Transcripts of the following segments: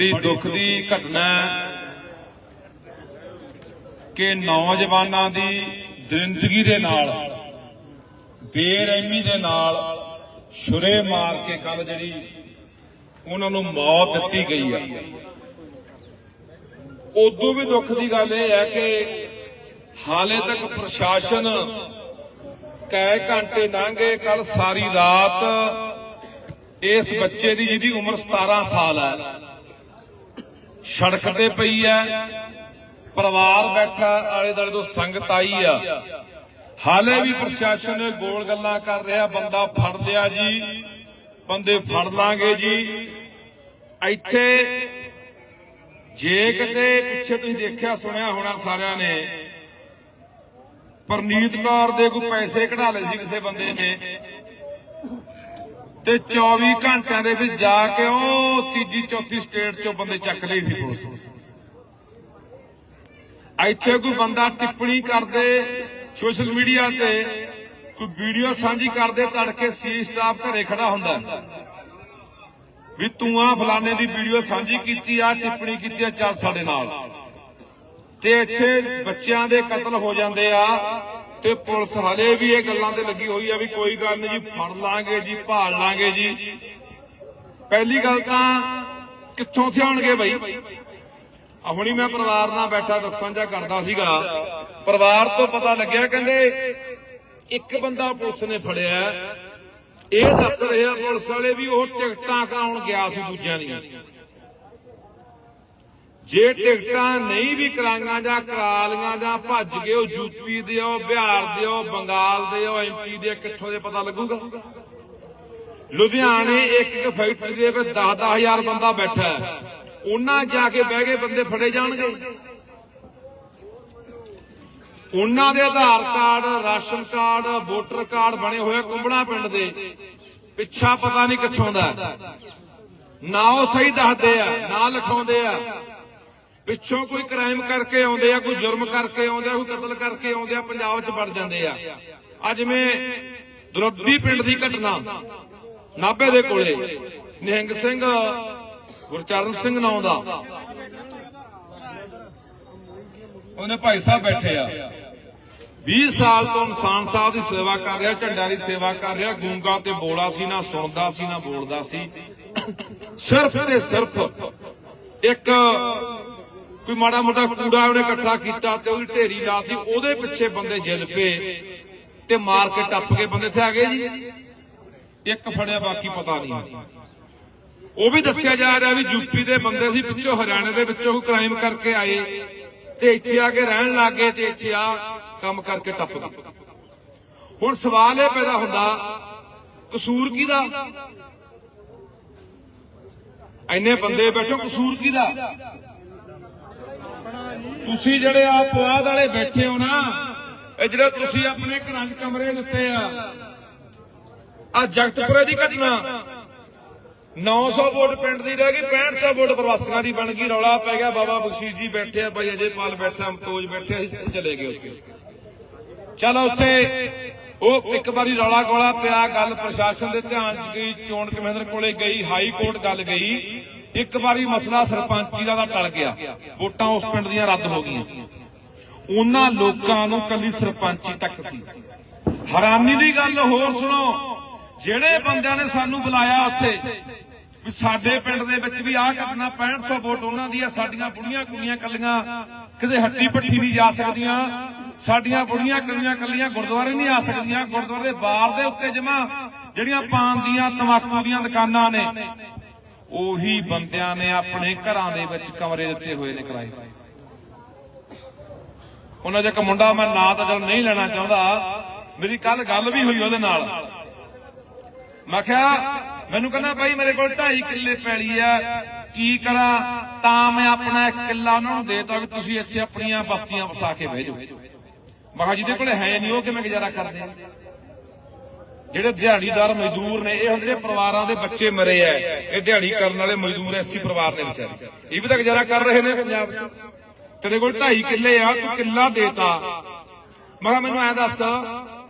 ਬੜੀ ਦੁੱਖ ਦੀ ਘਟਨਾ ਹੈ ਕਿ ਨੌਜਵਾਨਾਂ ਦੀ ਜ਼ਿੰਦਗੀ ਦੇ ਨਾਲ, ਬੇਰਹਿਮੀ ਦੇ ਨਾਲ ਛੁਰੇ ਮਾਰ ਕੇ ਕੱਲ ਜਿਹੜੀ ਉਹਨਾਂ ਨੂੰ ਮੌਤ ਦਿੱਤੀ ਗਈ ਆ। ਉਦੋਂ ਵੀ ਦੁੱਖ ਦੀ ਗੱਲ ਇਹ ਹੈ ਕਿ ਹਾਲੇ ਤੱਕ ਪ੍ਰਸ਼ਾਸਨ ਕਈ ਘੰਟੇ ਲੰਘੇ ਕੱਲ ਸਾਰੀ ਰਾਤ ਇਸ ਬੱਚੇ ਦੀ ਜਿਹਦੀ ਉਮਰ 17 ਸਾਲ ਹੈ ਸੜਕ ਤੇ ਪਈ ਹੈ। ਪਰਿਵਾਰ ਬੈਠਾ, ਆਲੇ ਦੁਆਲੇ ਤੋਂ ਸੰਗਤ ਆਈ ਆ। ਹਾਲੇ ਵੀ ਪ੍ਰਸ਼ਾਸਨ ਗੋਲ ਗੱਲਾਂ ਕਰ ਰਿਹਾ, ਬੰਦਾ ਫੜ ਲਿਆ ਜੀ। ਬੰਦੇ ਫੜ ਲਾਂਗੇ ਜੀ। ਇੱਥੇ ਜੇ ਕਿਤੇ ਪਿੱਛੇ ਤੁਸੀਂ ਦੇਖਿਆ, ਸੁਣਿਆ ਹੋਣਾ ਸਾਰਿਆਂ ਨੇ, ਪਰਨੀਤ ਕੌਰ ਦੇ ਕੋਈ ਪੈਸੇ ਕਢਾ ਲਏ ਸੀ ਕਿਸੇ ਬੰਦੇ ਨੇ। ਤੇ 24 ਘੰਟਿਆਂ ਦੇ ਵਿੱਚ ਜਾ ਕੇ ਉਹ ਤੀਜੀ, ਚੌਥੀ ਸਟੇਟ ਚੋਂ ਬੰਦੇ ਚੱਕ ਲਈ ਸੀ ਪੁਲਿਸ। ਇੱਥੇ ਕੋਈ ਬੰਦਾ ਟਿੱਪਣੀ ਕਰਦੇ, ਸੋਸ਼ਲ ਮੀਡੀਆ ਤੇ ਕੋਈ ਵੀਡੀਓ ਸਾਂਝੀ ਕਰਦੇ, ਤੜਕੇ ਸੀ ਸਟਾਫ ਘਰੇ ਖੜਾ ਹੁੰਦਾ। ਵੀ ਤੂੰ ਆ ਫਲਾਣੇ ਦੀ ਵੀਡੀਓ ਸਾਂਝੀ ਕੀਤੀ, ਆ ਟਿੱਪਣੀ ਕੀਤੀ, ਆ ਚੱਲ ਸਾਡੇ ਨਾਲ। ਤੇ ਇੱਥੇ ਬੱਚਿਆਂ ਦੇ ਕਤਲ ਹੋ ਜਾਂਦੇ ਆ ਤੇ ਪੁਲਿਸ ਹਲੇ ਵੀ ਇਹ ਗੱਲਾਂ ਤੇ ਲੱਗੀ ਹੋਈ ਆ ਵੀ ਕੋਈ ਗੱਲ ਨਹੀਂ ਜੀ, ਫੜ ਲਾਂਗੇ ਜੀ, ਭਾਲ ਲਾਂਗੇ ਜੀ। ਪਹਿਲੀ ਗੱਲ ਤਾਂ ਕਿੱਥੋਂ ਥਿਆਉਣਗੇ ਬਈ? ਆ ਹੁਣੀ ਮੈਂ ਪਰਿਵਾਰ ਨਾਲ ਬੈਠਾ ਦੁੱਖ ਸਾਂਝਾ ਕਰਦਾ ਸੀਗਾ। ਪਰਿਵਾਰ ਤੋਂ ਪਤਾ ਲੱਗਿਆ, ਕਹਿੰਦੇ ਇੱਕ ਬੰਦਾ ਪੁਲਿਸ ਨੇ ਫੜਿਆ। ਇਹ ਦੱਸ ਰਿਹਾ ਪੁਲਿਸ ਵਾਲੇ ਵੀ ਉਹ ਟਿਕਟਾਂ ਕਰਾਉਣ ਗਿਆ ਸੀ ਦੂਜਿਆਂ ਦੀਆਂ। ਜੇ ਟਿਕਟਾਂ ਨਹੀਂ ਵੀ ਕਰਾਈਆਂ ਜਾਂ ਕਰਾ ਲੀਆਂ ਜਾਂ ਭੱਜ ਗਏ, ਉਹ ਯੂਪੀ ਦੇ ਉਹ ਬਿਹਾਰ ਦੇ ਉਹ ਬੰਗਾਲ ਦੇ ਉਹ ਐਮਪੀ ਦੇ ਕਿੱਥੋਂ ਦੇ ਪਤਾ ਲੱਗੂਗਾ? ਲੁਧਿਆਣੇ ਇੱਕ ਇੱਕ ਫੈਕਟਰੀ ਦੇ ਵਿੱਚ 10-10000 ਬੰਦਾ ਬੈਠਾ ਉਹਨਾਂ ਜਾ ਕੇ ਬਹਿ ਗਏ ਬੰਦੇ ਫੜੇ ਜਾਣਗੇ। ਉਹਨਾਂ ਦੇ Aadhaar card, ration card, voter card ਬਣੇ ਹੋਏ ਕੁੰਬੜਾ ਪਿੰਡ ਦੇ। ਪਿੱਛਾ ਪਤਾ ਨਹੀਂ ਕਿੱਥੋਂ ਦਾ ਨਾ ਉਹ ਸਹੀ ਦੱਸਦੇ ਆ, ਨਾ ਲਿਖਾਉਂਦੇ ਆ। ਪਿੱਛੋਂ ਕੋਈ ਕ੍ਰਾਈਮ ਕਰਕੇ ਆਉਂਦੇ ਆ, ਕੋਈ ਜੁਰਮ ਕਰਕੇ ਆਉਂਦੇ ਆ, ਕੋਈ ਕਤਲ ਕਰਕੇ ਆਉਂਦੇ ਆ, ਪੰਜਾਬ 'ਚ ਵੜ ਜਾਂਦੇ ਆ। ਅੱਜ ਜਿਵੇਂ ਦੁਰੱਦੀ ਪਿੰਡ ਦੀ ਘਟਨਾ ਨਾਭੇ ਦੇ ਕੋਲੇ, ਨਿਹੰਗ ਸਿੰਘ, ਗੁਰਚਰਨ ਸਿੰਘ ਨਾਂ ਦਾ। ਉਹਨੇ ਭਾਈ ਸਾਹਿਬ ਬੈਠੇ ਆ। 20 ਸਾਲ ਤੋਂ ਇਨਸਾਨ ਸਾਹਿਬ ਦੀ ਸੇਵਾ ਕਰ ਰਿਹਾ, ਝੰਡਾ ਦੀ ਸੇਵਾ ਕਰ ਰਿਹਾ, ਗੂੰਗਾ ਤੇ ਬੋਲਾ ਸੀ ਨਾ, ਸੁਣਦਾ ਸੀ ਨਾ ਬੋਲਦਾ ਸੀ। ਸਿਰਫ ਤੇ ਸਿਰਫ ਇੱਕ ਕੋਈ ਮਾੜਾ ਮੋਟਾ ਕੂੜਾ ਉਹਨੇ ਇਕੱਠਾ ਕੀਤਾ ਤੇ ਉਹਦੀ ਢੇਰੀ ਲਾਤੀ, ਉਹਦੇ ਪਿੱਛੇ ਬੰਦੇ ਜਿੱਦ ਪਏ ਤੇ ਮਾਰ ਕੇ ਟੱਪ ਕੇ ਬੰਦੇ ਇੱਥੇ ਆ ਗਏ ਜੀ। ਇੱਕ ਫੜਿਆ, ਬਾਕੀ ਪਤਾ ਨਹੀਂ ਉਹ ਵੀ ਦੱਸਿਆ ਜਾ ਰਿਹਾ ਵੀ ਯੂਪੀ ਦੇ ਬੰਦੇ ਸੀ, ਪਿੱਛੋਂ ਹਰਿਆਣੇ ਦੇ ਵਿੱਚੋਂ ਕੋਈ ਕ੍ਰਾਈਮ ਕਰਕੇ ਆਏ ਤੇ ਇੱਥੇ ਆ ਕੇ ਰਹਿਣ ਲੱਗੇ ਤੇ ਇੱਥੇ ਆ ਕੰਮ ਕਰਕੇ ਟੱਪ ਗਏ। ਹੁਣ ਸਵਾਲ ਇਹ ਪੈਦਾ ਹੁੰਦਾ, ਕਸੂਰ ਕਿਹਦਾ? ਐਨੇ ਬੰਦੇ ਬੈਠੋ, ਕਸੂਰ ਕਿਹਦਾ? ਤੁਸੀਂ ਜਿਹੜੇ ਆ ਪੁਆਧ ਵਾਲੇ ਬੈਠੇ ਹੋ ਨਾ, ਇਹ ਜਿਹੜੇ ਤੁਸੀਂ ਆਪਣੇ ਘਰਾਂ 'ਚ ਕਮਰੇ ਦਿੱਤੇ ਆ ਆ ਜਗਤਪੁਰੇ ਦੀ ਘਟਨਾ। 900 ਵੋਟ ਪਿੰਡ ਦੀ ਰਹਿ ਗਈ 6500 ਵੋਟ ਪ੍ਰਵਾਸੀਆਂ ਦੀ ਬਣ ਗਈ, ਰੌਲਾ ਪੈ ਗਿਆ, ਬਾਬਾ ਬਖਸ਼ੀਸ਼ ਜੀ ਬੈਠੇ ਆ, ਭਾਈ ਅਜੇਪਾਲ ਬੈਠਾ, ਅਮਤੋਜ ਬੈਠੇ ਅਸੀਂ ਚਲੇ ਗਏ ਉੱਥੇ। ਚਲੋ ਉੱਥੇ, ਉਹ ਇੱਕ ਵਾਰੀ ਰੌਲਾ ਗੋਲਾ ਪਿਆ, ਗੱਲ ਪ੍ਰਸ਼ਾਸਨ ਦੇ ਧਿਆਨ 'ਚ ਗਈ, ਚੋਣ ਕਮਿਸ਼ਨਰ ਕੋਲੇ ਗਈ, ਹਾਈ ਕੋਰਟ ਗੱਲ ਗਈ। ਇੱਕ ਵਾਰੀ ਮਸਲਾ ਸਰਪੰਚੀ ਦਾ ਤਾਂ ਟਲ ਗਿਆ। ਵੋਟਾਂ ਉਸ ਪਿੰਡ ਦੀਆਂ ਰੱਦ ਹੋ ਗਈਆਂ। ਉਹਨਾਂ ਲੋਕਾਂ ਨੂੰ ਕੱਲੀ ਸਰਪੰਚੀ ਤੱਕ ਸੀ। ਹੈਰਾਨੀ ਦੀ ਗੱਲ ਹੋਰ ਸੁਣੋ, ਜਿਹੜੇ ਬੰਦਿਆਂ ਨੇ ਸਾਨੂੰ ਬੁਲਾਇਆ ਉੱਥੇ, ਵੀ ਸਾਡੇ ਪਿੰਡ ਦੇ ਵਿੱਚ ਵੀ ਆਹ ਘਟਨਾ 6500 ਵੋਟ ਉਹਨਾਂ ਦੀ ਆ ਸਾਡੀਆਂ ਬੁੜੀਆਂ ਕੁੜੀਆਂ ਕੱਲੀਆਂ ਕਿਸੇ ਹੱਟੀ ਪੱਠੀ ਨਹੀਂ ਜਾ ਸਕਦੀਆਂ, ਸਾਡੀਆਂ ਬੁੜੀਆਂ ਕੁੜੀਆਂ ਕੱਲੀਆਂ ਗੁਰਦੁਆਰੇ ਨਹੀਂ ਆ ਸਕਦੀਆਂ, ਗੁਰਦੁਆਰੇ ਦੇ ਬਾਰ ਦੇ ਉੱਤੇ ਜਮਾ, ਜਿਹੜੀਆਂ ਪਾਨ ਦੀਆਂ ਤਮਾਕੂ ਦੀਆਂ ਦੁਕਾਨਾਂ ਨੇ ਉਹੀ ਬੰਦਿਆਂ ਨੇ ਆਪਣੇ ਘਰਾਂ ਦੇ ਵਿੱਚ ਕਮਰੇ ਦਿੱਤੇ ਹੋਏ ਨੇ ਕਿਰਾਏ। ਉਹਨਾਂ 'ਚ ਇੱਕ ਮੁੰਡਾ ਮੈਂ ਨਾਂ ਤਾਂ ਚਲ ਨਹੀਂ ਲੈਣਾ ਚਾਹੁੰਦਾ। ਮੇਰੀ ਕੱਲ ਗੱਲ ਵੀ ਹੋਈ ਉਹਦੇ ਨਾਲ। ਮੈਂ ਕਿਹਾ, ਮੈਨੂੰ ਕਹਿੰਦਾ ਭਾਈ ਮੇਰੇ ਕੋਲ 2.5 ਕਿੱਲੇ ਪੈਲੀ ਆ। ਕੀ ਕਰਾਂ? ਤਾਂ ਮੈਂ ਆਪਣਾ ਇੱਕ ਕਿੱਲਾ ਉਹਨਾਂ ਨੂੰ ਦੇਤਾ ਵੀ ਤੁਸੀਂ ਇੱਥੇ ਆਪਣੀਆਂ ਬਸਤੀਆਂ ਵਸਾ ਕੇ ਬਹਿ ਜਾਓ। ਮੈਂ ਕਿਹਾ, ਜਿਹਦੇ ਕੋਲ ਹੈ ਨਹੀਂ, ਉਹ ਕਿਵੇਂ ਗੁਜ਼ਾਰਾ ਕਰਦੇ ਆ? ਜਿਹੜੇ ਦਿਹਾੜੀਦਾਰ ਮਜ਼ਦੂਰ ਨੇ, ਇਹ ਹੁਣ ਜਿਹੜੇ ਪਰਿਵਾਰਾਂ ਦੇ ਬੱਚੇ ਮਰੇ ਆ ਇਹ ਦਿਹਾੜੀ ਕਰਨ ਵਾਲੇ ਮਜ਼ਦੂਰ ਐਸੀ ਪਰਿਵਾਰ ਨੇ ਵਿਚਾਰੇ। ਇਹ ਵੀ ਤਾਂ ਗੁਜ਼ਾਰਾ ਕਰ ਰਹੇ ਨੇ ਪੰਜਾਬ 'ਚ। ਤੇਰੇ ਕੋਲ 2.5 ਕਿੱਲੇ ਆ, ਤੂੰ ਕਿੱਲਾ ਦੇਤਾ। ਮੈਂ ਕਿਹਾ, ਮੈਨੂੰ ਐ ਦੱਸ,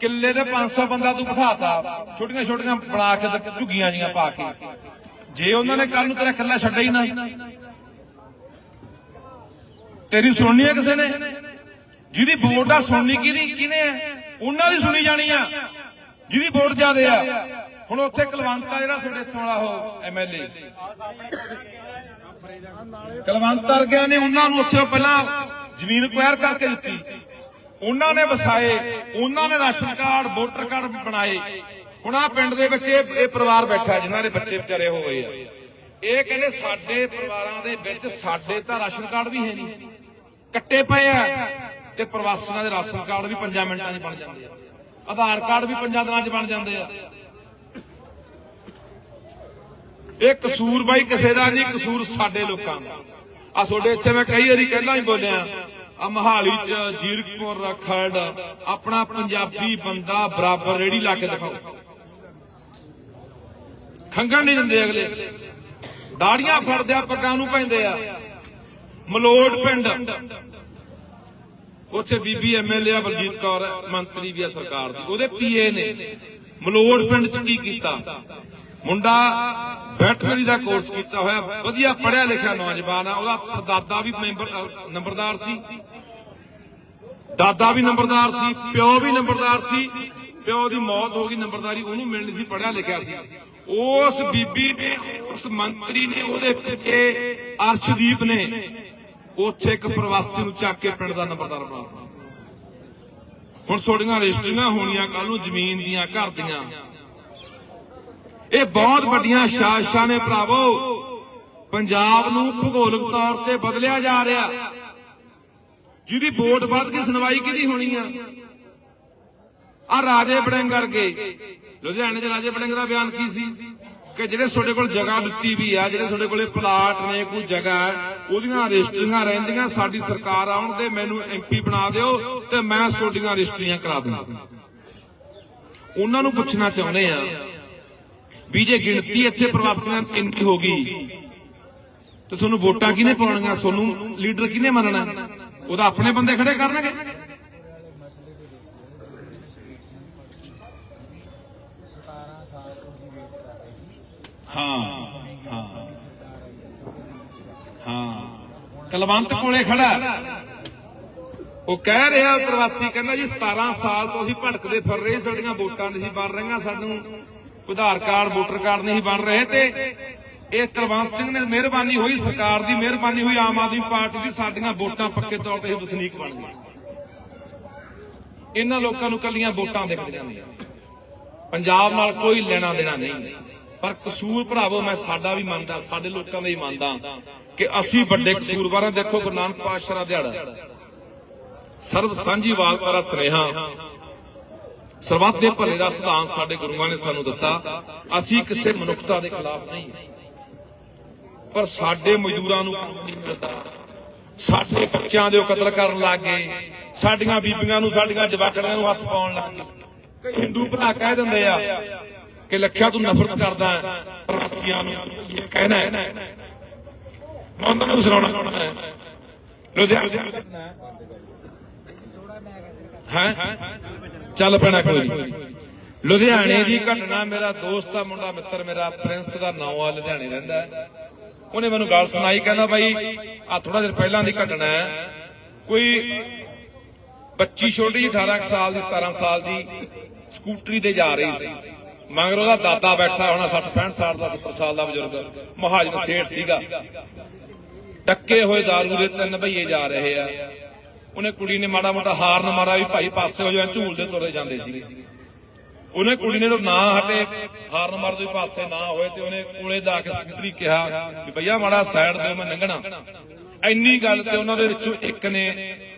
ਕਿੱਲੇ ਦੇ 500 ਬੰਦਾ ਤੂੰ ਬਿਠਾਤਾ। ਛੋਟੀਆਂ ਛੋਟੀਆਂ ਬਣਾ ਕੇ ਤੇ ਝੁੱਗੀਆਂ ਜੀਆਂ ਪਾ ਕੇ। ਜੇ ਉਹਨਾਂ ਨੇ ਕੱਲ ਨੂੰ ਤੇਰਾ ਕਿੱਲਾ ਛੱਡਿਆ ਹੀ ਨਾ। ਤੇਰੀ ਸੁਣਨੀ ਹੈ ਕਿਸੇ ਨੇ? ਜਿਹਦੀ ਵੋਟ ਆ ਸੁਣਨੀ ਕਿਹਦੀ ਕਿਹਨੇ ਹੈ ਉਹਨਾਂ ਦੀ ਸੁਣੀ ਜਾਣੀ ਆ। ਜਿਹਦੀ ਵੋਟ ਜ਼ਿਆਦੇ ਆ। ਹੁਣ ਉੱਥੇ ਕਲਵੰਤ ਆ ਜਿਹੜਾ ਤੁਹਾਡੇ ਵਾਲਾ ਉਹ ਐਮਐਲਏ ਕਲਵੰਤ ਵਰਗਿਆਂ ਨੇ ਉਹਨਾਂ ਨੂੰ ਉੱਥੇ ਪਹਿਲਾਂ ਜ਼ਮੀਨ ਕੁਐਰ ਕਰਕੇ ਦਿੱਤੀ। ਉਹਨਾਂ ਨੇ ਵਸਾਏ, ਉਹਨਾਂ ਨੇ ਰਾਸ਼ਨ ਕਾਰਡ, ਵੋਟਰ ਕਾਰਡ ਬਣਾਏ। ਹੁਣ ਆ ਪਿੰਡ ਦੇ ਵਿੱਚ ਇਹ ਇਹ ਪਰਿਵਾਰ ਬੈਠਾ ਜਿਨ੍ਹਾਂ ਦੇ ਬੱਚੇ ਵਿਚਾਰੇ ਹੋ ਗਏ ਆ। ਇਹ ਕਹਿੰਦੇ ਸਾਡੇ ਪਰਿਵਾਰਾਂ ਦੇ ਵਿੱਚ ਸਾਡੇ ਤਾਂ ਰਾਸ਼ਨ ਕਾਰਡ ਵੀ ਹੈ ਨਹੀਂ। ਕੱਟੇ ਪਏ ਆ ਤੇ ਪ੍ਰਵਾਸੀਆਂ ਦੇ ਰਾਸ਼ਨ ਕਾਰਡ ਵੀ 5 ਮਿੰਟਾਂ 'ਚ ਬਣ ਜਾਂਦੇ ਆ। ਆਧਾਰ ਕਾਰਡ ਵੀ 5 ਦਿਨਾਂ 'ਚ ਬਣ ਜਾਂਦੇ ਆ। ਇਹ ਕਸੂਰ ਬਾਈ ਕਿਸੇ ਦਾ ਨਹੀਂ, ਕਸੂਰ ਸਾਡੇ ਲੋਕਾਂ ਦਾ। ਆ ਤੁਹਾਡੇ ਇੱਥੇ ਮੈਂ ਕਈ ਵਾਰੀ ਪਹਿਲਾਂ ਹੀ ਬੋਲਿਆ ਆ ਮਹਾਲੀ ਚ ਜੀਰਕਪੁਰ ਖਰੜ, ਆਪਣਾ ਪੰਜਾਬੀ ਬੰਦਾ ਬਰਾਬਰ ਰੇੜੀ ਲਾ ਕੇ ਦਿਖਾਓ। ਖੰਗਣ ਨਹੀਂ ਦਿੰਦੇ ਅਗਲੇ। ਦਾੜੀਆਂ ਫੜਦੇ ਆ ਪੱਗਾਂ ਨੂੰ ਪੈਂਦੇ ਆ। ਮਲੋੜ ਪਿੰਡ। ਉੱਥੇ ਬੀਬੀ ਐਮਐਲਏ ਆ ਬਲਜੀਤ ਕੌਰ, ਮੰਤਰੀ ਵੀ ਆ ਸਰਕਾਰ ਦੀ। ਉਹਦੇ ਪੀਏ ਨੇ। ਮਲੋੜ ਪਿੰਡ ਚ ਕੀ ਕੀਤਾ? ਮੁੰਡਾ ਵੈਟਰਨਰੀ ਦਾ ਕੋਰਸ ਕੀਤਾ ਹੋਇਆ। ਵਧੀਆ ਪੜਿਆ ਲਿਖਿਆ ਨੌਜਵਾਨ ਆ। ਉਹਦਾ ਦਾਦਾ ਵੀ ਮੈਂਬਰ ਨੰਬਰਦਾਰ ਸੀ। ਦਾਦਾ ਵੀ ਨੰਬਰਦਾਰ ਸੀ, ਪਿਓ ਵੀ ਨੰਬਰਦਾਰ ਸੀ। ਪਿਓ ਦੀ ਮੌਤ ਹੋ ਗਈ, ਨੰਬਰਦਾਰੀ ਉਹਨੂੰ ਮਿਲਣੀ ਸੀ ਪੜਿਆ ਲਿਖਿਆ ਸੀ। ਉਸ ਬੀਬੀ ਨੇ, ਉਸ ਮੰਤਰੀ ਨੇ, ਉਹਦੇ ਪਿੱਛੇ ਅਰਸ਼ਦੀਪ ਨੇ ਉੱਥੇ ਇੱਕ ਪ੍ਰਵਾਸੀ ਨੂੰ ਚੱਕ ਕੇ ਪਿੰਡ ਦਾ ਨੰਬਰਦਾਰ ਬਣਾਤਾ ਹੁਣ ਤੁਹਾਡੀਆਂ ਰਜਿਸਟਰੀਆਂ ਹੋਣੀਆਂ ਕੱਲ ਨੂੰ ਜ਼ਮੀਨ ਦੀਆਂ, ਘਰ ਦੀਆਂ। ਇਹ ਬਹੁਤ ਵੱਡੀਆਂ ਸ਼ਾਸਕਾਂ ਨੇ ਭਰਾਵੋ, ਪੰਜਾਬ ਨੂੰ ਭੂਗੋਲਿਕ ਤੌਰ ਤੇ ਬਦਲਿਆ ਜਾ ਰਿਹਾ। ਜਿਹਦੀ ਵੋਟ ਵੱਧ ਕੇ ਸੁਣਵਾਈ ਕਿਹਦੀ ਹੋਣੀ ਆ? ਆ ਰਾਜੇ ਬੜਿੰਗ ਕਰਕੇ ਲੁਧਿਆਣੇ 'ਚ ਰਾਜੇ ਬੜਿੰਗ ਦਾ ਬਿਆਨ ਕੀ ਸੀ? ਕਿ ਜਿਹੜੇ ਤੁਹਾਡੇ ਕੋਲ ਜਗ੍ਹਾ ਦਿੱਤੀ ਵੀ ਆ, ਜਿਹੜੇ ਤੁਹਾਡੇ ਕੋਲੇ ਪਲਾਟ ਨੇ, ਕੋਈ ਜਗ੍ਹਾ ਉਹਦੀਆਂ ਰਜਿਸਟਰੀਆਂ ਰਹਿੰਦੀਆਂ, ਸਾਡੀ ਸਰਕਾਰ ਆਉਣ ਤੇ ਮੈਨੂੰ ਐਮਪੀ ਬਣਾ ਦਿਓ ਤੇ ਮੈਂ ਤੁਹਾਡੀਆਂ ਰਜਿਸਟਰੀਆਂ ਕਰਾ ਦੂੰਗਾ। ਉਹਨਾਂ ਨੂੰ ਪੁੱਛਣਾ ਚਾਹੁੰਦੇ ਆ ਵੀ ਜੇ ਗਿਣਤੀ ਇੱਥੇ ਪ੍ਰਵਾਸੀਆਂ ਇੰਨੀ ਹੋ ਗਈ, ਤੇ ਤੁਹਾਨੂੰ ਵੋਟਾਂ ਕਿਹਨੇ ਪਾਉਣੀਆਂ? ਤੁਹਾਨੂੰ ਲੀਡਰ ਕਿਹਨੇ ਮੰਨਣਾ? ਉਹਦਾ ਆਪਣੇ ਬੰਦੇ ਖੜੇ ਕਰਨਗੇ। ਹਾਂ ਹਾਂ ਹਾਂ। ਕਲਵੰਤ ਕੋਲੇ ਖੜਾ। ਉਹ ਕਹਿ ਰਿਹਾ ਪ੍ਰਵਾਸੀ, ਕਹਿੰਦਾ ਜੀ 17 ਸਾਲ ਤੋਂ ਅਸੀਂ ਭਟਕਦੇ ਫਿਰ ਰਹੇ, ਸਾਡੀਆਂ ਵੋਟਾਂ ਨਹੀਂ ਬਣ ਰਹੀਆਂ, ਸਾਨੂੰ ਆਧਾਰ ਕਾਰਡ, ਵੋਟਰ ਕਾਰਡ ਨਹੀਂ ਬਣ ਰਹੇ ਤੇ ਇਹ ਕੁਲਵੰਤ ਸਿੰਘ ਨੇ ਮਿਹਰਬਾਨੀ ਹੋਈ, ਸਰਕਾਰ ਦੀ ਮਿਹਰਬਾਨੀ ਹੋਈ, ਆਮ ਆਦਮੀ ਪਾਰਟੀ ਦੀ, ਸਾਡੀਆਂ ਵੋਟਾਂ ਪੱਕੇ ਤੌਰ ਤੇ ਵਸਨੀਕ ਬਣ ਗਏ ਇਹਨਾਂ ਲੋਕਾਂ ਨੂੰ ਕੱਲੀਆਂ ਵੋਟਾਂ ਦਿਖਦੀਆਂ ਨੇ ਪੰਜਾਬ ਨਾਲ ਕੋਈ ਲੈਣਾ ਦੇਣਾ ਨਹੀਂ। ਪਰ ਕਸੂਰ ਭਰਾਵੋ, ਮੈਂ ਸਾਡਾ ਵੀ ਮੰਨਦਾ, ਸਾਡੇ ਲੋਕਾਂ ਦਾ ਹੀ ਮੰਨਦਾ ਕਿ ਅਸੀਂ ਵੱਡੇ ਕਸੂਰਵਾਰਾਂ, ਦੇਖੋ ਗੁਰੂ ਨਾਨਕ ਪਾਤਸ਼ਾਹ ਦਾ ਦਿਹਾੜਾ। ਸਰਬ ਸਾਂਝੀਵਾਲ ਦਾ ਸੁਨੇਹਾ, ਸਰਬੱਤ ਦੇ ਭਲੇ ਦਾ ਸਿਧਾਂਤ ਸਾਡੇ ਗੁਰੂਆਂ ਨੇ ਸਾਨੂੰ ਦਿੱਤਾ। ਅਸੀਂ ਕਿਸੇ ਮਨੁੱਖਤਾ ਦੇ ਖਿਲਾਫ ਨਹੀਂ। ਪਰ ਸਾਡੇ ਮਜ਼ਦੂਰਾਂ ਨੂੰ ਕੰਮ ਸਾਡੇ ਬੱਚਿਆਂ ਦੇ ਉਹ ਕਤਲ ਕਰਨ ਲੱਗ ਗਏ। ਸਾਡੀਆਂ ਬੀਬੀਆਂ ਨੂੰ, ਸਾਡੀਆਂ ਜਵਾਕੜੀਆਂ ਨੂੰ ਹੱਥ ਪਾਉਣ ਲੱਗ ਗਏ। ਕਈ ਹਿੰਦੂ ਭਰਾ ਕਹਿ ਦਿੰਦੇ ਆ ਕਿ ਲੱਖਿਆ ਤੂੰ ਨਫ਼ਰਤ ਕਰਦਾ ਹੈ ਪ੍ਰਵਾਸੀਆਂ ਨੂੰ ਇਹ ਕਹਿਣਾ ਹੈ। ਮੈਂ ਉਹਨਾਂ ਨੂੰ ਸੁਣਾਉਣਾ ਚਾਹੁੰਦਾ ਹੈ। ਲੁਧਿਆਣਾ। ਹੈ? ਚੱਲ ਪੈਣਾ ਕੋਈ ਨਹੀਂ ਲੁਧਿਆਣੇ ਦੀ ਘਟਨਾ, ਮੇਰਾ ਦੋਸਤ ਆ ਮੁੰਡਾ ਮਿੱਤਰ, ਮੇਰਾ ਪ੍ਰਿੰਸ ਦਾ ਨਾਂ ਆ, ਲੁਧਿਆਣੇ ਰਹਿੰਦਾ ਉਹਨੇ ਮੈਨੂੰ ਗੱਲ ਸੁਣਾਈ, ਕਹਿੰਦਾ ਬਾਈ ਆ ਥੋੜਾ ਦਿਨ ਪਹਿਲਾਂ ਦੀ ਘਟਨਾ ਹੈ। ਕੋਈ ਬੱਚੀ ਛੋਟੀ ਜਿਹੀ 18 ਸਾਲ ਦੀ 17 ਸਾਲ ਦੀ ਸਕੂਟਰੀ ਤੇ ਜਾ ਰਹੀ ਸੀ। ਮਗਰ ਉਹਦਾ ਦਾਦਾ ਬੈਠਾ ਹੋਣਾ 60 65 ਸਾਲ ਦਾ 70 ਸਾਲ ਦਾ ਬਜ਼ੁਰਗ। ਮਹਾਜਨ ਸੇਠ ਸੀਗਾ। ਟੱਕੇ ਹੋਏ दारू ਦੇ ਤਿੰਨ ਭਈਏ ਜਾ ਰਹੇ ਆ। ਉਹਨੇ ਕੁੜੀ ਨੇ ਮਾੜਾ ਮੋਟਾ ਹਾਰਨ ਮਾਰਾ ਵੀ ਭਾਈ ਪਾਸੇ ਹੋ ਜਾ ਝੂਲਦੇ ਤੁਰੇ ਜਾਂਦੇ ਸੀਗੇ। ਉਹਨੇ ਕੁੜੀ ਨੇ ਨਾ ਹਟੇ, ਹਾਰਨ ਮਾਰਦੇ ਵੀ ਪਾਸੇ ਨਾ ਹੋਏ ਤੇ ਉਹਨੇ ਕੋਲੇ ਜਾ ਕੇ ਸਕੂਟਰੀ ਕਿਹਾ ਕਿ ਭਈਆ ਮਾੜਾ ਸਾਈਡ ਦਿਓ, ਮੈਂ ਲੰਘਣਾ। ਇੰਨੀ ਗੱਲ ਤੇ ਉਹਨਾਂ ਦੇ ਵਿੱਚੋਂ ਇੱਕ ਨੇ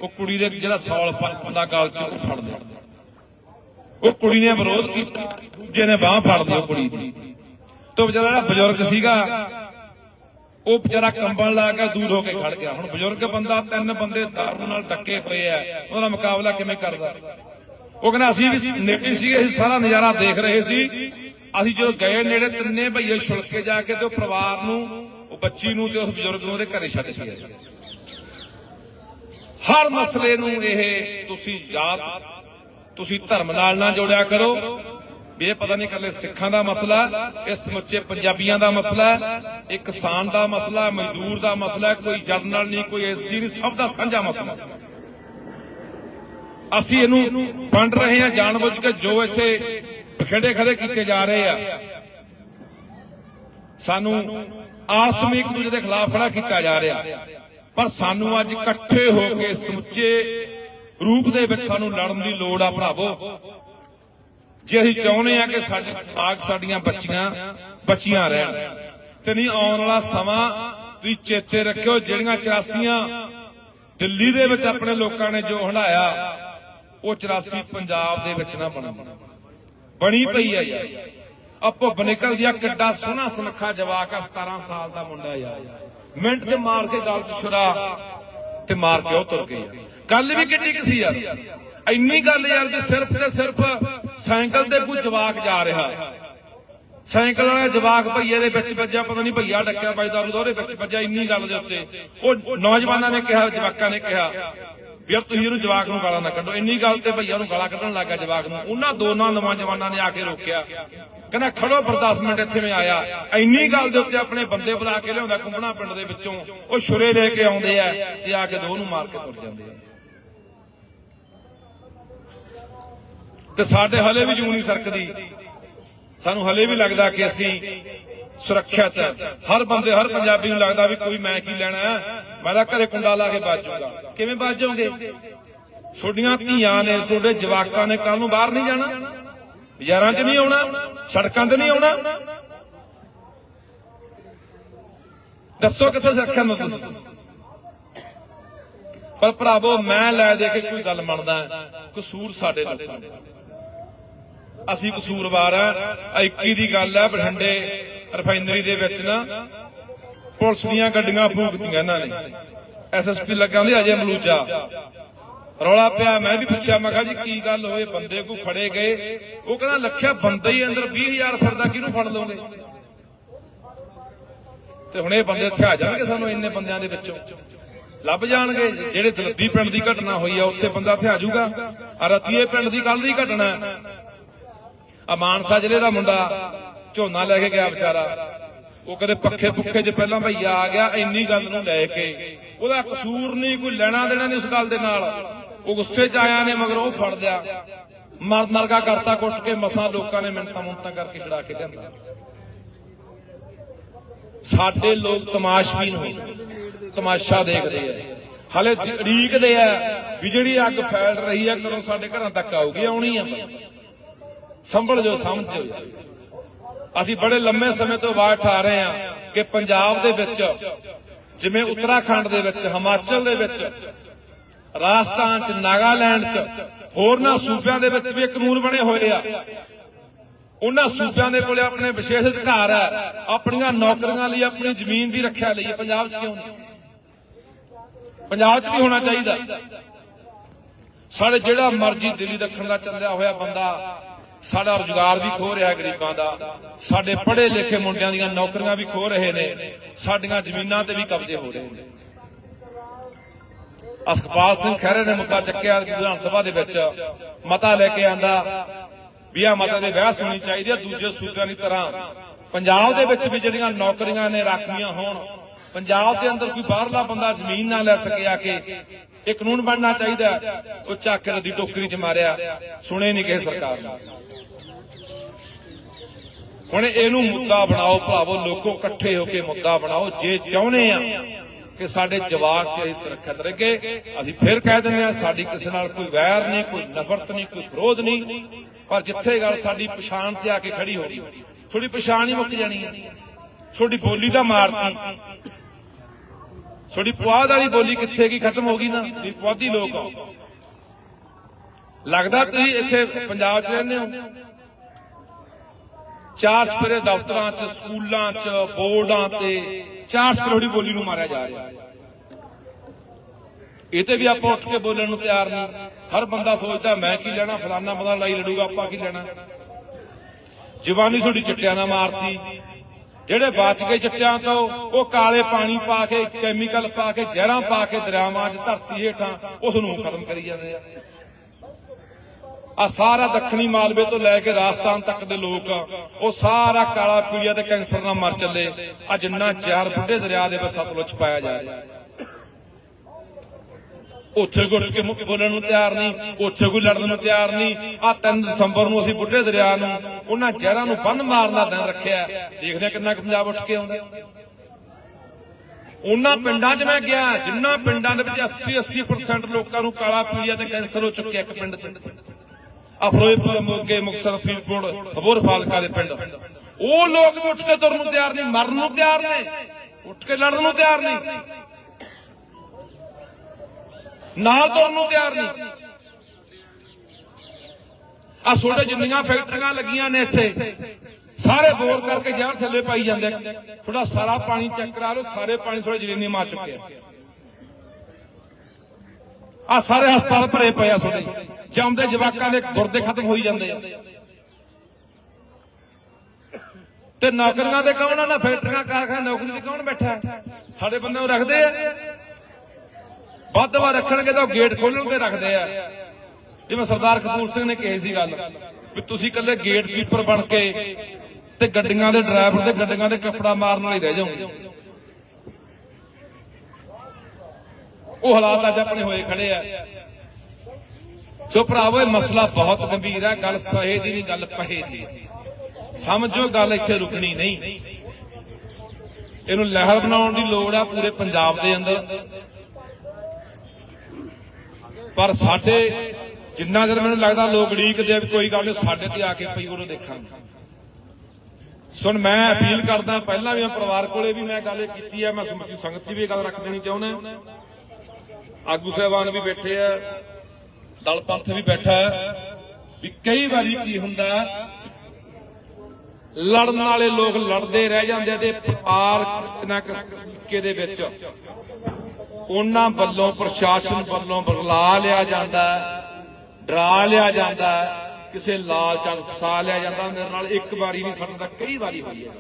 ਉਹ ਕੁੜੀ ਦੇ ਜਿਹੜਾ ਸੌਲ ਪਾਉਂਦਾ ਗਲ 'ਚ ਉਹ ਫੜ ਲਿਆ। ਉਹ ਕੁੜੀ ਨੇ ਵਿਰੋਧ ਕੀਤਾ ਦੂਜੇ ਨੇ ਬਾਹ ਫੜ ਲਈ ਕੁੜੀ ਦੀ। ਤੋਂ ਵਿਚਾਰਾ ਬਜ਼ੁਰਗ ਸੀਗਾ, ਉਹ ਵਿਚਾਰਾ ਕੰਬਣ ਲਾ ਕੇ ਦੂਰ ਹੋ ਕੇ ਖੜ ਗਿਆ। ਹੁਣ ਬਜ਼ੁਰਗ ਬੰਦਾ, ਤਿੰਨ ਬੰਦੇ ਦਾਰੂ ਨਾਲ ਟੱਕੇ ਪਏ ਆ, ਉਹਦਾ ਮੁਕਾਬਲਾ ਕਿਵੇਂ ਕਰਦਾ? ਉਹ ਕਹਿੰਦਾ, ਅਸੀਂ ਵੀ ਨੇੜੇ ਸੀਗੇ, ਅਸੀਂ ਸਾਰਾ ਨਜ਼ਾਰਾ ਦੇਖ ਰਹੇ ਸੀ। ਅਸੀਂ ਜਦੋਂ ਗਏ ਨੇੜੇ, ਤਿੰਨੇ ਭਈਏ ਛੁਲਕੇ ਜਾ ਕੇ ਤੇ ਉਹ ਪਰਿਵਾਰ ਨੂੰ, ਉਹ ਬੱਚੀ ਨੂੰ ਤੇ ਉਸ ਬਜ਼ੁਰਗ ਨੂੰ ਉਹਦੇ ਘਰੇ ਛੱਡ ਕੇ ਆਏ ਹਰ ਮਸਲੇ ਨੂੰ ਇਹ ਤੁਸੀਂ ਯਾਦ ਤੁਸੀਂ ਧਰਮ ਨਾਲ ਨਾ ਜੋੜਿਆ ਕਰੋ। ਵੀ ਇਹ ਪਤਾ ਨਹੀਂ ਇਕੱਲੇ ਸਿੱਖਾਂ ਦਾ ਮਸਲਾ ਇਹ ਸਮੁੱਚੇ ਪੰਜਾਬੀਆਂ ਦਾ ਮਸਲਾ ਇਹ ਕਿਸਾਨ ਦਾ ਮਸਲਾ ਮਜ਼ਦੂਰ ਦਾ ਮਸਲਾ ਹੈ, ਕੋਈ ਜਨਰਲ ਨਹੀਂ ਕੋਈ ਐਸਸੀ ਨਹੀਂ ਸਭ ਦਾ ਸਾਂਝਾ ਮਸਲਾ। ਅਸੀਂ ਇਹਨੂੰ ਵੰਡ ਰਹੇ ਹਾਂ ਜਾਣਬੁੱਝ ਕੇ ਜੋ ਇੱਥੇ ਖੜੇ ਖੜੇ ਕੀਤੇ ਜਾ ਰਹੇ ਆ। ਸਾਨੂੰ ਆਸਮੀ ਇੱਕ ਦੂਜੇ ਦੇ ਖਿਲਾਫ ਖੜਾ ਕੀਤਾ ਜਾ ਰਿਹਾ। ਪਰ ਸਾਨੂੰ ਅੱਜ ਇਕੱਠੇ ਹੋ ਕੇ ਸਮੁੱਚੇ ਰੂਪ ਦੇ ਵਿੱਚ ਸਾਨੂੰ ਲੜਨ ਦੀ ਲੋੜ ਆ ਭਰਾਵੋ। ਜੇ ਅਸੀਂ ਚਾਹੁੰਦੇ ਆ ਕਿ ਸਾਡੇ ਆਗ ਸਾਡੀਆਂ ਬੱਚੀਆਂ ਬੱਚੀਆਂ ਰਹਿਣ। ਤੇ ਨਹੀਂ ਆਉਣ ਵਾਲਾ ਸਮਾਂ ਤੁਸੀਂ ਚੇਤੇ ਰੱਖਿਓ, ਜਿਹੜੀਆਂ 84 ਦਿੱਲੀ ਦੇ ਵਿੱਚ ਆਪਣੇ ਲੋਕਾਂ ਨੇ ਜੋ ਹੰਡਾਇਆ ਉਹ 84 ਪੰਜਾਬ ਦੇ ਵਿੱਚ ਨਾ ਬਣਨ। ਬਣੀ ਪਈ ਆ ਯਾਰ। ਆ ਭੁੱਬ ਨਿਕਲਦੀ ਆ ਕਿੱਡਾ ਸੋਹਣਾ ਸੁਨੱਖਾ ਜਵਾਕ ਆ 17 ਸਾਲ ਦਾ ਮੁੰਡਾ ਯਾਰ। ਮਿੰਟ ਤੇ ਮਾਰ ਕੇ ਗਲ ਚ ਛੁਰਾ ਤੇ ਮਾਰ ਕੇ ਉਹ ਤੁਰ ਗਈ ਗੱਲ ਵੀ ਕਿੰਨੀ ਕੁ ਸੀ ਯਾਰ। ਇੰਨੀ ਗੱਲ ਯਾਰ ਵੀ ਸਿਰਫ ਤੇ ਸਿਰਫ ਸਾਈਕਲ ਤੇ ਕੋਈ ਜਵਾਕ ਜਾ ਰਿਹਾ। ਸਾਈਕਲ ਵਾਲਾ ਜਵਾਕ ਭਈਏ ਦੇ ਵਿੱਚ ਵੱਜਿਆ, ਪਤਾ ਨਹੀਂ ਭਈਆ ਡੱਕਿਆ ਬਾਈਦਾਰੂ ਦਾ, ਉਹਦੇ ਵਿੱਚ ਵੱਜਿਆ ਇੰਨੀ ਗੱਲ ਦੇ ਉੱਤੇ। ਉਹ ਨੌਜਵਾਨਾਂ ਨੇ ਕਿਹਾ, ਜਵਾਕਾਂ ਨੇ ਕਿਹਾ ਵੀ ਯਾਰ ਤੁਸੀਂ ਇਹਨੂੰ ਜਵਾਕ ਨੂੰ ਗਾਲਾਂ ਨਾ ਕੱਢੋ। ਇੰਨੀ ਗੱਲ ਤੇ ਭਈਆ ਨੂੰ ਗਾਲਾਂ ਕੱਢਣ ਲੱਗਾ ਜਵਾਕ ਨੂੰ। ਉਹਨਾਂ ਦੋਨਾਂ ਨੌਜਵਾਨਾਂ ਨੇ ਆ ਕੇ ਰੋਕਿਆ। ਕਹਿੰਦਾ ਖੜੋ ਪਰ 10 ਮਿੰਟ ਇੱਥੇ ਮੈਂ ਆਇਆ। ਇੰਨੀ ਗੱਲ ਦੇ ਉੱਤੇ ਆਪਣੇ ਬੰਦੇ ਬੁਲਾ ਕੇ ਲਿਆਉਂਦਾ ਕੁੰਬਣਾ ਪਿੰਡ ਦੇ ਵਿੱਚੋਂ। ਉਹ ਛੁਰੇ ਲੈ ਕੇ ਆਉਂਦੇ ਆ ਤੇ ਆ ਕੇ ਦੋ ਨੂੰ ਮਾਰ ਕੇ ਤੁਰ ਜਾਂਦੇ ਆ। ਤੇ ਸਾਡੇ ਹਲੇ ਵੀ ਜੂ ਸਰਕਦੀ। ਸਾਨੂੰ ਹਲੇ ਵੀ ਲੱਗਦਾ ਕਿ ਅਸੀਂ ਸੁਰੱਖਿਅਤ ਹੈ ਹਰ ਬੰਦੇ, ਹਰ ਪੰਜਾਬੀ ਨੂੰ ਲੱਗਦਾ ਵੀ ਕੋਈ ਮੈਂ ਕੀ ਲੈਣਾ ਮੈਂ ਤਾਂ ਘਰੇ ਕੁੰਡਾ ਲਾ ਕੇ ਬਾਜੂਗਾ ਕਿਵੇਂ ਬਾਜੋਗੇ ਛੋਡੀਆਂ ਧੀਆਂ ਨੇ ਛੋਡੇ ਜਵਾਕਾਂ ਨੇ ਕੱਲ ਨੂੰ ਬਾਹਰ ਨਹੀਂ ਜਾਣਾ? ਬਾਜ਼ਾਰਾਂ 'ਚ ਨਹੀਂ ਆਉਣਾ, ਸੜਕਾਂ ਤੇ ਨਹੀਂ ਆਉਣਾ। ਦੱਸੋ ਕਿੱਥੇ ਸੁਰੱਖਿਆ ਨੂੰ ਤੁਸੀਂ? ਪਰ ਭਰਾਵੋ, ਮੈਂ ਲੈ ਦੇ ਕੇ ਕੋਈ ਗੱਲ ਮੰਨਦਾ ਕਸੂਰ ਸਾਡੇ ਲੋਕਾਂ ਦਾ। ਅਸੀਂ ਕਸੂਰਵਾਰ ਆ ਆਹ 21 ਦੀ ਗੱਲ ਆ ਬਠਿੰਡੇ ਰਿਫਾਈਨਰੀ ਦੇ ਵਿੱਚ ਨਾ। ਪੁਲਿਸ ਦੀਆਂ ਗੱਡੀਆਂ ਫੂਕਤੀਆਂ ਇਹਨਾਂ ਨੇ। ਐਸਐਸਪੀ ਲੱਗਾ ਹੁੰਦੇ, ਅਜੇ ਮਲੂਜਾ ਰੌਲਾ ਪਿਆ, ਮੈਂ ਵੀ ਪੁੱਛਿਆ, ਮੈਂ ਕਿਹਾ ਜੀ ਕੀ ਗੱਲ ਹੋਏ ਬੰਦੇ ਕੋ ਫੜੇ ਗਏ? ਉਹ ਕਹਿੰਦਾ ਲੱਖਿਆ ਬੰਦੇ ਹੀ ਅੰਦਰ 20000 ਫਿਰਦਾ, ਕਿਹਨੂੰ ਫੜ ਲਓਗੇ? ਤੇ ਹੁਣ ਇਹ ਬੰਦੇ ਇੱਥੇ ਆ ਜਾਣਗੇ ਸਾਨੂੰ ਇੰਨੇ ਬੰਦਿਆਂ ਦੇ ਵਿੱਚੋਂ? ਲੱਭ ਜਾਣਗੇ, ਜਿਹੜੇ ਦਲੱਦੀ ਪਿੰਡ ਦੀ ਘਟਨਾ ਹੋਈ ਆ, ਉੱਥੇ ਬੰਦਾ ਇੱਥੇ ਆ ਜਾਊਗਾ। ਆ ਰਤੀਏ ਪਿੰਡ ਦੀ ਕੱਲ ਦੀ ਘਟਨਾ ਆ ਮਾਨਸਾ ਜ਼ਿਲ੍ਹੇ ਦਾ ਮੁੰਡਾ ਝੋਨਾ ਲੈ ਕੇ ਗਿਆ ਵਿਚਾਰਾ। ਉਹ ਕਦੇ ਪੱਖੇ ਪੁੱਖੇ 'ਚ ਪਹਿਲਾਂ ਭਈਆ ਆ ਗਿਆ, ਇੰਨੀ ਗੱਲ ਨੂੰ ਲੈ ਕੇ। ਉਹਦਾ ਕਸੂਰ ਨਹੀਂ, ਕੋਈ ਲੈਣਾ ਦੇਣਾ ਨਹੀਂ ਉਸ ਗੱਲ ਦੇ ਨਾਲ। ਉਹ ਗੁੱਸੇ 'ਚ ਆਇਆ ਨੇ, ਮਗਰ ਉਹ ਫੜ ਲਿਆ। ਮਰ ਮਰਗਾ ਕਰਤਾ ਕੁੱਟ ਕੇ, ਮਸਾਂ ਲੋਕਾਂ ਨੇ ਮਿੰਤਾਂ ਮੁੰਤਾਂ ਕਰਕੇ ਛੜਾ ਕੇ ਲਿਆਂਦਾ। ਸਾਡੇ ਲੋਕ ਤਮਾਸ਼ਬੀਨ ਹੋਏ, ਤਮਾਸ਼ਾ ਦੇਖਦੇ ਆ। ਹਲੇ ਉਡੀਕਦੇ ਆ ਵੀ ਜਿਹੜੀ ਅੱਗ ਫੈਲ ਰਹੀ ਆ ਕਦੋਂ ਸਾਡੇ ਘਰਾਂ ਤੱਕ ਆਊਗੀ, ਆਉਣੀ ਆ। ਸੰਭਲ ਜੋ, ਸਮਝ ਅਸੀਂ ਬੜੇ ਲੰਮੇ ਸਮੇਂ ਤੋਂ ਬਾਅਦ ਉਠਾ ਰਹੇ ਹਾਂ ਕਿ ਪੰਜਾਬ ਦੇ ਵਿੱਚ, ਜਿਵੇਂ ਉੱਤਰਾਖੰਡ ਦੇ ਵਿੱਚ, ਹਿਮਾਚਲ ਦੇ ਵਿੱਚ ਰਾਜਸਥਾਨ ਚ, ਨਾਗਾਲੈਂਡ ਚ, ਹੋਰਨਾਂ ਸੂਬਿਆਂ ਦੇ ਵਿੱਚ ਵੀ ਕਾਨੂੰਨ ਬਣੇ ਹੋਏ ਆ। ਉਹਨਾਂ ਸੂਬਿਆਂ ਦੇ ਕੋਲੇ ਆਪਣੇ ਵਿਸ਼ੇਸ਼ ਅਧਿਕਾਰ ਹੈ, ਆਪਣੀਆਂ ਨੌਕਰੀਆਂ ਲਈ, ਆਪਣੀ ਜ਼ਮੀਨ ਦੀ ਰੱਖਿਆ ਲਈ। ਪੰਜਾਬ 'ਚ ਕਿਉਂ ਨਹੀਂ? ਪੰਜਾਬ 'ਚ ਵੀ ਹੋਣਾ ਚਾਹੀਦਾ। ਸਾਡੇ ਜਿਹੜਾ ਮਰਜ਼ੀ ਦਿੱਲੀ ਦੱਖਣ ਦਾ ਚੱਲਿਆ ਹੋਇਆ ਬੰਦਾ, ਸਾਡਾ ਰੁਜ਼ਗਾਰ ਵੀ ਖੋ ਰਿਹਾ ਗਰੀਬਾਂ ਦਾ। ਸਾਡੇ ਪੜ੍ਹੇ ਲਿਖੇ ਮੁੰਡਿਆਂ ਦੀਆਂ ਨੌਕਰੀਆਂ ਵੀ ਖੋ ਰਹੇ ਨੇ। ਸਾਡੀਆਂ ਜ਼ਮੀਨਾਂ ਤੇ ਵੀ ਕਬਜ਼ੇ ਹੋ ਰਹੇ ਨੇ। ਅਸਕਪਾਲ ਸਿੰਘ ਖਹਿਰੇ ਨੇ ਮੁੱਦਾ ਚੱਕਿਆ ਵਿਧਾਨ ਸਭਾ ਦੇ ਵਿੱਚ। ਮਤਾ ਲੈ ਕੇ ਆਂਦਾ, ਵੀ ਆ ਮਤਾ ਦੇ ਬਹਿਸ ਹੋਣੀ ਚਾਹੀਦੀ ਹੈ ਦੂਜੇ ਸੂਬਿਆਂ ਦੀ ਤਰ੍ਹਾਂ। ਪੰਜਾਬ ਦੇ ਵਿੱਚ ਵੀ ਜਿਹੜੀਆਂ ਨੌਕਰੀਆਂ ਨੇ ਰਾਖਵੀਆਂ ਹੋਣ, ਪੰਜਾਬ ਦੇ ਅੰਦਰ ਕੋਈ ਬਾਹਰਲਾ ਬੰਦਾ ਜ਼ਮੀਨ ਨਾ ਲੈ ਸਕਿਆ ਆ ਕੇ, ਇਹ ਕਾਨੂੰਨ ਬਣਨਾ ਚਾਹੀਦਾ ਉਹ ਚੱਕਰ ਦੀ ਟੋਕਰੀ 'ਚ ਮਾਰਿਆ। ਸੁਣੇ ਨਹੀਂ ਕਿਸੇ ਸਰਕਾਰ ਨੇ। ਹੁਣ ਇਹਨੂੰ ਮੁੱਦਾ ਬਣਾਓ, ਭਰਾਵੋ, ਲੋਕੋ ਇਕੱਠੇ ਹੋ ਕੇ ਮੁੱਦਾ ਬਣਾਓ, ਜੇ ਚਾਹੁੰਦੇ ਆ ਕਿ ਸਾਡੇ ਜਵਾਕ ਤੇ ਅਸੀਂ ਸੁਰੱਖਿਅਤ ਰਹੇ ਅਸੀਂ ਫਿਰ ਕਹਿ ਦਿੰਦੇ ਆ ਸਾਡੀ ਕਿਸੇ ਨਾਲ ਕੋਈ ਵੈਰ ਨਹੀਂ, ਕੋਈ ਨਫ਼ਰਤ ਨਹੀਂ, ਕੋਈ ਵਿਰੋਧ ਨਹੀਂ। ਪਰ ਜਿੱਥੇ ਗੱਲ ਸਾਡੀ ਪਛਾਣ ਤੇ ਆ ਕੇ ਖੜੀ ਹੋ ਗਈ ਥੋੜੀ ਪਛਾਣ ਹੀ ਮੁੱਕ ਜਾਣੀ ਹੈ। ਤੁਹਾਡੀ ਬੋਲੀ ਦਾ ਮਾਰਤੀ। ਤੁਹਾਡੀ ਪੁਆਧ ਵਾਲੀ ਬੋਲੀ ਕਿੱਥੇ ਕੀ ਖਤਮ ਹੋ ਗਈ ਨਾ। ਤੁਸੀਂ ਪੁਆਧੀ ਲੋਕ ਹੋ। ਲੱਗਦਾ ਤੁਸੀਂ ਇੱਥੇ ਪੰਜਾਬ 'ਚ ਰਹਿੰਦੇ ਹੋ। ਚਾਰ ਚਪਰੇ ਦਫ਼ਤਰਾਂ 'ਚ, ਸਕੂਲਾਂ 'ਚ, ਬੋਰਡਾਂ ਤੇ ਚਾਰ ਚਪਰੋੜੀ ਬੋਲੀ ਨੂੰ ਮਾਰਿਆ ਜਾ ਰਿਹਾ ਇਹ ਤੇ ਵੀ ਆਪਾਂ ਉੱਠ ਕੇ ਬੋਲਣ ਨੂੰ ਤਿਆਰ ਨਹੀਂ। ਹਰ ਬੰਦਾ ਸੋਚਦਾ ਮੈਂ ਕੀ ਲੈਣਾ, ਫਲਾਨਾ ਬੰਦਾ ਲੜਾਈ ਲੜੂਗਾ, ਆਪਾਂ ਕੀ ਲੈਣਾ। ਜਵਾਨੀ ਤੁਹਾਡੀ ਚਿੱਟਿਆਂ ਨਾਲ ਮਾਰਤੀ। ਜਿਹੜੇ ਬਚ ਗਏ ਚਿੱਟਿਆਂ ਤੋਂ, ਉਹ ਕਾਲੇ ਪਾਣੀ ਪਾ ਕੇ ਕੈਮੀਕਲ ਪਾ ਕੇ, ਜ਼ਹਿਰਾਂ ਪਾ ਕੇ ਦਰਿਆਵਾਂ 'ਚ ਧਰਤੀ ਹੇਠਾਂ, ਉਸ ਨੂੰ ਖਤਮ ਕਰੀ ਜਾਂਦੇ ਆ। ਆ ਸਾਰਾ ਦੱਖਣੀ ਮਾਲਵੇ ਤੋਂ ਲੈ ਕੇ ਰਾਜਸਥਾਨ ਤੱਕ ਦੇ ਲੋਕ ਉਹ ਸਾਰਾ ਕਾਲਾ ਪੀਲੀਆ ਤੇ ਕੈਂਸਰ ਨਾਲ ਮਰ ਚੱਲੇ। ਆ ਜਿੰਨਾ ਚਾਰ ਬੁੱਢੇ ਦਰਿਆ ਦੇ ਵਿੱਚ ਸਤਲੁਜ ਪਾਇਆ ਜਾ ਰਿਹਾ। ਉੱਥੇ ਗੁੱਟ ਕੇ ਬੋਲਣ ਨੂੰ ਤਿਆਰ ਨਹੀਂ, ਉੱਥੇ ਕੋਈ ਲੜਨ ਨੂੰ ਤਿਆਰ ਨਹੀਂ। ਆ 3 ਦਸੰਬਰ ਨੂੰ ਅਸੀਂ ਬੁੱਢੇ ਦਰਿਆ ਨੂੰ ਉਹਨਾਂ ਜ਼ਹਿਰਾਂ ਨੂੰ ਬੰਨ ਮਾਰਨ ਦਾ ਦਿਨ ਰੱਖਿਆ। ਦੇਖਦੇ ਆ ਕਿੰਨਾ ਕੁ ਪੰਜਾਬ ਉੱਠ ਕੇ ਆਉਂਦਾ। ਉਹਨਾਂ ਪਿੰਡਾਂ 'ਚ ਮੈਂ ਗਿਆ, ਜਿੰਨਾ ਪਿੰਡਾਂ ਦੇ ਵਿੱਚ 80 80% ਲੋਕਾਂ ਨੂੰ ਕਾਲਾ ਪੀਲੀਆ ਤੇ ਕੈਂਸਰ ਹੋ ਚੁੱਕਿਆ ਇੱਕ ਪਿੰਡ 'ਚ। ਅਫਰੋਜ਼ਪੁਰ ਮੋਗੇ ਮੁਕਤਸਰ ਫਰੀਦਕੋਟ ਹਬੋਰ ਫਾਲਕਾ ਦੇ ਪਿੰਡ। ਉਹ ਲੋਕ ਵੀ ਉੱਠ ਕੇ ਤੁਰਨ ਨੂੰ ਤਿਆਰ ਨਹੀਂ, ਮਰਨ ਨੂੰ ਤਿਆਰ ਨੇ ਉੱਠ ਕੇ ਲੜਨ ਨੂੰ ਤਿਆਰ ਨਹੀਂ। ਨਾਲ ਤੁਰਨ ਨੂੰ ਤਿਆਰ ਨਹੀਂ। ਆ ਛੋਟੇ ਜਿੰਨੀਆਂ ਫੈਕਟਰੀਆਂ ਲੱਗੀਆਂ ਨੇ ਇੱਥੇ, ਸਾਰੇ ਬੋਰ ਕਰਕੇ ਜ਼ਹਿਰ ਥੱਲੇ ਪਾਈ ਜਾਂਦੇ ਥੋੜਾ ਸਾਰਾ ਪਾਣੀ ਚੈੱਕ ਕਰਾ ਲਓ, ਸਾਰੇ ਪਾਣੀ ਥੋੜੇ ਜਰੀਨੇ ਮਾ ਚੁੱਕੇ ਆ ਸਾਰੇ ਹਸਪਤਾਲ ਭਰੇ ਪਏ ਆ ਤੁਹਾਡੇ। ਜੰਮਦੇ ਜਵਾਕਾਂ ਦੇ ਗੁਰਦੇ ਖਤਮ ਹੋਈ ਜਾਂਦੇ ਆ। ਤੇ ਨੌਕਰੀਆਂ ਤੇ ਕੌਣ ਆ? ਨਾ ਫੈਕਟਰੀਆਂ, ਕਾਰਖਾਨੇ, ਨੌਕਰੀ ਤੇ ਕੌਣ ਬੈਠਾ ਸਾਡੇ ਬੰਦੇ ਨੂੰ ਰੱਖਦੇ ਆ। ਵੱਧ ਵਾਰ ਰੱਖਣਗੇ ਤਾਂ ਉਹ ਗੇਟ ਖੋਲਣ ਤੇ ਰੱਖਦੇ ਆ। ਜਿਵੇਂ ਸਰਦਾਰ ਕਪੂਰ ਸਿੰਘ ਨੇ ਕਹੀ ਸੀ ਗੱਲ, ਵੀ ਤੁਸੀਂ ਇਕੱਲੇ ਗੇਟ ਕੀਪਰ ਬਣ ਕੇ ਤੇ ਗੱਡੀਆਂ ਦੇ ਡਰਾਈਵਰ ਤੇ ਗੱਡੀਆਂ ਦੇ ਕੱਪੜਾ ਮਾਰਨ ਵਾਲੇ ਰਹਿ ਜਾਓਗੇ। ਉਹ ਹਾਲਾਤ ਅੱਜ ਆਪਣੇ ਹੋਏ ਖੜੇ ਆ। ਸੋ ਭਰਾਵੋ, ਇਹ ਮਸਲਾ ਬਹੁਤ ਗੰਭੀਰ ਹੈ ਗੱਲ ਸਹੇ ਦੀ ਨਹੀਂ, ਗੱਲ ਪਹੇ ਦੀ। ਸਮਝੋ, ਗੱਲ ਇੱਥੇ ਰੁਕਣੀ ਨਹੀਂ। ਇਹਨੂੰ ਲਹਿਰ ਬਣਾਉਣ ਦੀ ਲੋੜ ਆ ਪੂਰੇ ਪੰਜਾਬ ਦੇ ਅੰਦਰ। ਪਰ ਸਾਡੇ, ਜਿੰਨਾ ਚਿਰ ਮੈਨੂੰ ਲੱਗਦਾ ਲੋਕ ਉਡੀਕਦੇ ਵੀ ਕੋਈ ਗੱਲ ਨਹੀਂ, ਸਾਡੇ ਤੇ ਆ ਕੇ ਪਈ ਉਰੋਂ ਦੇਖਾਂਗੇ। ਸੁਣ, ਮੈਂ ਅਪੀਲ ਕਰਦਾ, ਪਹਿਲਾਂ ਵੀ ਮੈਂ ਪਰਿਵਾਰ ਕੋਲੇ ਵੀ ਮੈਂ ਗੱਲ ਇਹ ਕੀਤੀ ਹੈ ਮੈਂ ਸਮੁੱਚੀ ਸੰਗਤ 'ਚ ਵੀ ਗੱਲ ਰੱਖ ਦੇਣੀ ਚਾਹੁੰਦਾ। ਆਗੂ ਸਾਹਿਬਾਨ ਵੀ ਬੈਠੇ ਆ, ਦਲ ਪੰਥ ਵੀ ਬੈਠਾ ਵੀ ਕਈ ਵਾਰੀ ਕੀ ਹੁੰਦਾ, ਲੜਨ ਵਾਲੇ ਲੋਕ ਲੜਦੇ ਰਹਿ ਜਾਂਦੇ ਤੇ ਪਾਰ ਕਿਸ ਨਾ ਦੇ ਵਿੱਚ ਉਹਨਾਂ ਵੱਲੋਂ, ਪ੍ਰਸ਼ਾਸਨ ਵੱਲੋਂ ਬਰਲਾ ਲਿਆ ਜਾਂਦਾ, ਡਰਾ ਲਿਆ ਜਾਂਦਾ, ਕਿਸੇ ਲਾਲਚ ਨੂੰ ਫਸਾ ਲਿਆ ਜਾਂਦਾ, ਮੇਰੇ ਨਾਲ ਇੱਕ ਵਾਰੀ ਨਹੀਂ ਸਾਡੇ ਨਾਲ ਕਈ ਵਾਰੀ ਹੋਈ ਹੈ।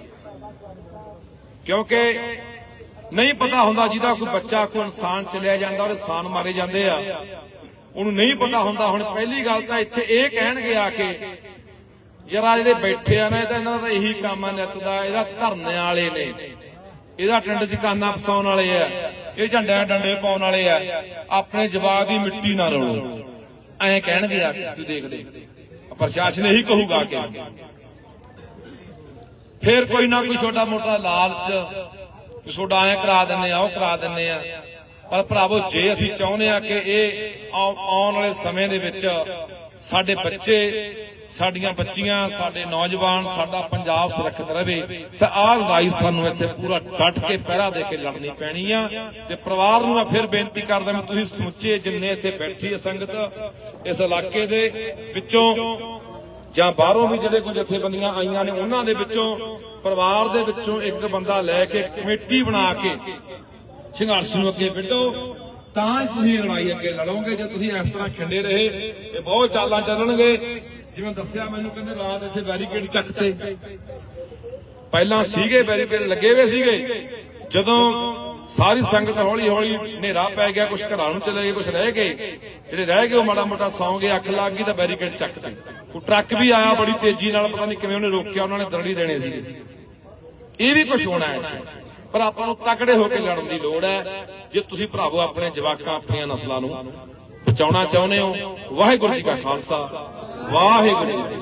ਕਿਉਂਕਿ ਨਹੀਂ ਪਤਾ ਹੁੰਦਾ ਜਿਹਦਾ ਕੋਈ ਬੱਚਾ, ਕੋਈ ਇਨਸਾਨ ਚਲਿਆ ਜਾਂਦਾ, ਉਹਦੇ ਇਨਸਾਨ ਮਾਰੇ ਜਾਂਦੇ ਆ। ਉਹਨੂੰ ਨਹੀਂ ਪਤਾ ਹੁੰਦਾ। ਹੁਣ ਪਹਿਲੀ ਗੱਲ ਤਾਂ ਇੱਥੇ ਇਹ ਕਹਿਣਗੇ ਆ ਕੇ, ਯਾਰ ਆ ਜਿਹੜੇ ਬੈਠੇ ਆ ਨਾ, ਇਹ ਤਾਂ ਇਹਨਾਂ ਦਾ ਇਹੀ ਕੰਮ ਆ ਨਿੱਤ ਦਾ। ਇਹਦਾ ਧਰਨੇ ਵਾਲੇ ਨੇ। ਇਹਦਾ ਟੰਡ ਚ ਕਾਨਾ ਫਸਾਉਣ ਵਾਲੇ ਆ। ਇਹ ਝੰਡਿਆਂ ਡੰਡੇ ਪਾਉਣ ਵਾਲੇ ਆ। ਆਪਣੇ ਜਵਾਬ ਦੀ ਮਿੱਟੀ ਨਾ ਰੋਲੋ। ਐਂ ਕਹਿਣਗੇ ਆ ਤੂੰ ਦੇਖ ਦੇ ਪ੍ਰਸ਼ਾਸਨ ਇਹੀ ਕਹੂਗਾ ਕਿ। ਫੇਰ ਕੋਈ ਨਾ ਕੋਈ ਛੋਟਾ ਮੋਟਾ ਲਾਲਚ ਵੀ ਛੋਟਾ ਐਂ ਕਰਾ ਦਿੰਨੇ ਆ, ਉਹ ਕਰਾ ਦਿੰਨੇ ਆ। ਪਰ ਭਰਾਵੋ, ਜੇ ਅਸੀਂ ਚਾਹੁੰਦੇ ਆ ਕਿ ਇਹ ਆਉਣ ਵਾਲੇ ਸਮੇਂ ਦੇ ਵਿੱਚ ਸਾਡੇ ਬੱਚੇ, ਸਾਡੀਆਂ ਬੱਚੀਆਂ, ਸਾਡੇ ਨੌਜਵਾਨ, ਸਾਡਾ ਪੰਜਾਬ ਸੁਰੱਖਿਅਤ ਰਵੇ ਤਾਂ ਆਹ ਲੜਾਈ ਸਾਨੂੰ ਇੱਥੇ ਪੂਰਾ ਡਟ ਕੇ ਪਹਿਰਾ ਦੇ ਕੇ ਲੜਨੀ ਪੈਣੀ ਆ। ਤੇ ਪਰਿਵਾਰ ਨੂੰ ਮੈਂ ਫਿਰ ਬੇਨਤੀ ਕਰਦਾ, ਮੈਂ ਤੁਸੀਂ ਸਮੁੱਚੇ ਜਿੰਨੇ ਇੱਥੇ ਬੈਠੀ ਹੈ ਸੰਗਤ, ਇਸ ਇਲਾਕੇ ਦੇ ਵਿੱਚੋਂ ਜਾਂ ਬਾਹਰੋਂ ਵੀ ਜਿਹੜੇ ਕੋਈ ਜਥੇਬੰਦੀਆਂ ਆਈਆਂ ਨੇ, ਉਹਨਾਂ ਦੇ ਵਿੱਚੋਂ ਪਰਿਵਾਰ ਦੇ ਵਿੱਚੋਂ ਇੱਕ ਬੰਦਾ ਲੈ ਕੇ ਕਮੇਟੀ ਬਣਾ ਕੇ ਸੰਘਰਸ਼ ਨੂੰ ਅੱਗੇ ਵਿੱਢੋ, ਤਾਂ ਤੁਸੀਂ ਲੜਾਈ ਅੱਗੇ ਲੜੋਗੇ, ਜੇ ਤੁਸੀਂ ਇਸ ਤਰ੍ਹਾਂ ਖਿੰਡੇ ਰਹੇ, ਇਹ ਬਹੁਤ ਚਾਲਾਂ ਚੱਲਣਗੇ। ਜਿਵੇਂ ਦੱਸਿਆ ਮੈਨੂੰ ਕਹਿੰਦੇ ਰਾਤ ਇੱਥੇ ਬੈਰੀਕੇਡ ਚੱਕਤੇ ਪਹਿਲਾਂ ਸੀਗੇ, ਬੈਰੀਕੇਡ ਲੱਗੇ ਹੋਏ ਸੀਗੇ। ਜਦੋਂ ਸਾਰੀ ਸੰਗਤ ਹੌਲੀ ਹੌਲੀ ਹਨੇਰਾ ਪੈ ਗਿਆ ਕੁਝ ਘਰਾਂ ਨੂੰ ਚਲੇ ਗਏ ਕੁਝ ਰਹਿ ਗਏ। ਜਿਹੜੇ ਰਹਿ ਗਏ, ਉਹ ਮਾੜਾ ਮੋਟਾ ਸੌਂ ਗਏ, ਅੱਖ ਲੱਗ ਗਈ ਤਾਂ ਬੈਰੀਕੇਡ ਚੱਕ ਚੱਕਤੇ ਕੋਈ ਟਰੱਕ ਵੀ ਆਇਆ, ਬੜੀ ਤੇਜ਼ੀ ਨਾਲ, ਪਤਾ ਨਹੀਂ ਕਿਵੇਂ ਉਹਨੇ ਰੋਕਿਆ, ਉਹਨਾਂ ਨੇ ਦਰੜੀ ਦੇਣੇ ਸੀਗੇ। ਇਹ ਵੀ ਕੁਝ ਹੋਣਾ ਹੈ। ਪਰ ਆਪਾਂ ਨੂੰ ਤਕੜੇ ਹੋ ਕੇ ਲੜਨ ਦੀ ਲੋੜ ਹੈ। ਜੇ ਤੁਸੀਂ ਭਰਾਵੋ ਆਪਣੇ ਜਵਾਕਾਂ, ਆਪਣੀਆਂ ਨਸਲਾਂ ਨੂੰ ਬਚਾਉਣਾ ਚਾਹੁੰਦੇ ਹੋ, ਵਾਹਿਗੁਰੂ ਜੀ ਕਾ ਖਾਲਸਾ, ਵਾਹਿਗੁਰੂ ਜੀ